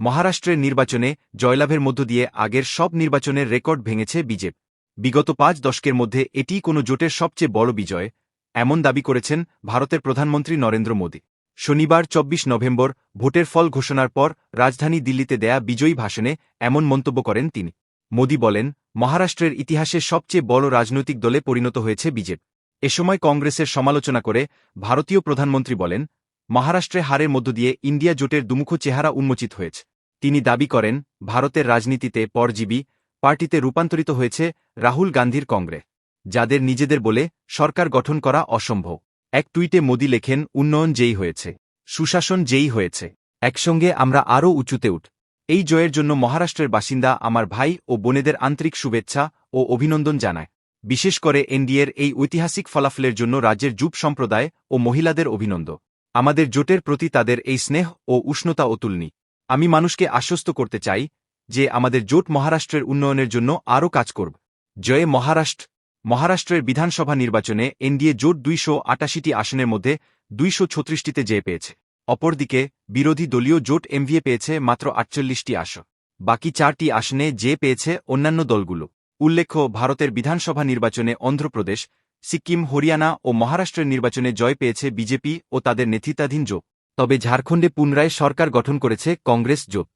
মহারাষ্ট্রের নির্বাচনে জয়লাভের মধ্য দিয়ে আগের সব নির্বাচনের রেকর্ড ভেঙেছে বিজেপি। বিগত পাঁচ দশকের মধ্যে এটিই কোনো জোটের সবচেয়ে বড় বিজয়, এমন দাবি করেছেন ভারতের প্রধানমন্ত্রী নরেন্দ্র মোদী। শনিবার চব্বিশ নভেম্বর ভোটের ফল ঘোষণার পর রাজধানী দিল্লিতে দেয়া বিজয়ী ভাষণে এমন মন্তব্য করেন তিনি। মোদী বলেন, মহারাষ্ট্রের ইতিহাসে সবচেয়ে বড় রাজনৈতিক দলে পরিণত হয়েছে বিজেপি। এ সময় কংগ্রেসের সমালোচনা করে ভারতীয় প্রধানমন্ত্রী বলেন মহারাষ্ট্রে হারের মধ্য দিয়ে ইন্ডিয়া জোটের দুমুখ চেহারা উন্মোচিত হয়েছে। তিনি দাবি করেন, ভারতের রাজনীতিতে পরজীবী পার্টিতে রূপান্তরিত হয়েছে রাহুল গান্ধীর কংগ্রেস যাদের নিজেদের বলে সরকার গঠন করা অসম্ভব। এক টুইটে মোদি লেখেন, উন্নয়ন যেই হয়েছে, সুশাসন যেই হয়েছে, একসঙ্গে আমরা আরও উঁচুতে উঠ। এই জয়ের জন্য মহারাষ্ট্রের বাসিন্দা আমার ভাই ও বোনেদের আন্তরিক শুভেচ্ছা ও অভিনন্দন জানায়। বিশেষ করে এনডিএর এই ঐতিহাসিক ফলাফলের জন্য রাজ্যের যুব সম্প্রদায় ও মহিলাদের অভিনন্দন আমাদের জোটের প্রতি তাদের এই স্নেহ ও উষ্ণতা অতুলনী আমি মানুষকে আশ্বস্ত করতে চাই যে আমাদের জোট মহারাষ্ট্রের উন্নয়নের জন্য আরও কাজ করব। জয়ে মহারাষ্ট্র। মহারাষ্ট্রের বিধানসভা নির্বাচনে এনডিএ জোট দুইশো আটাশিটি আসনের মধ্যে দুইশো ছত্রিশটিতে জয় পেয়েছে। অপরদিকে বিরোধী দলীয় জোট এমভিএ পেয়েছে মাত্র আটচল্লিশটি আসন। বাকি চারটি আসনে যে পেয়েছে অন্যান্য দলগুলো। উল্লেখ্য, ভারতের বিধানসভা নির্বাচনে অন্ধ্রপ্রদেশ সিক্কিম হরিয়ানা ও মহারাষ্ট্রের নির্বাচনে জয় পেয়েছে বিজেপি ও তাদের নেতৃত্বাধীন জোট। তবে ঝাড়খণ্ডে পুনরায় সরকার গঠন করেছে কংগ্রেস জোট।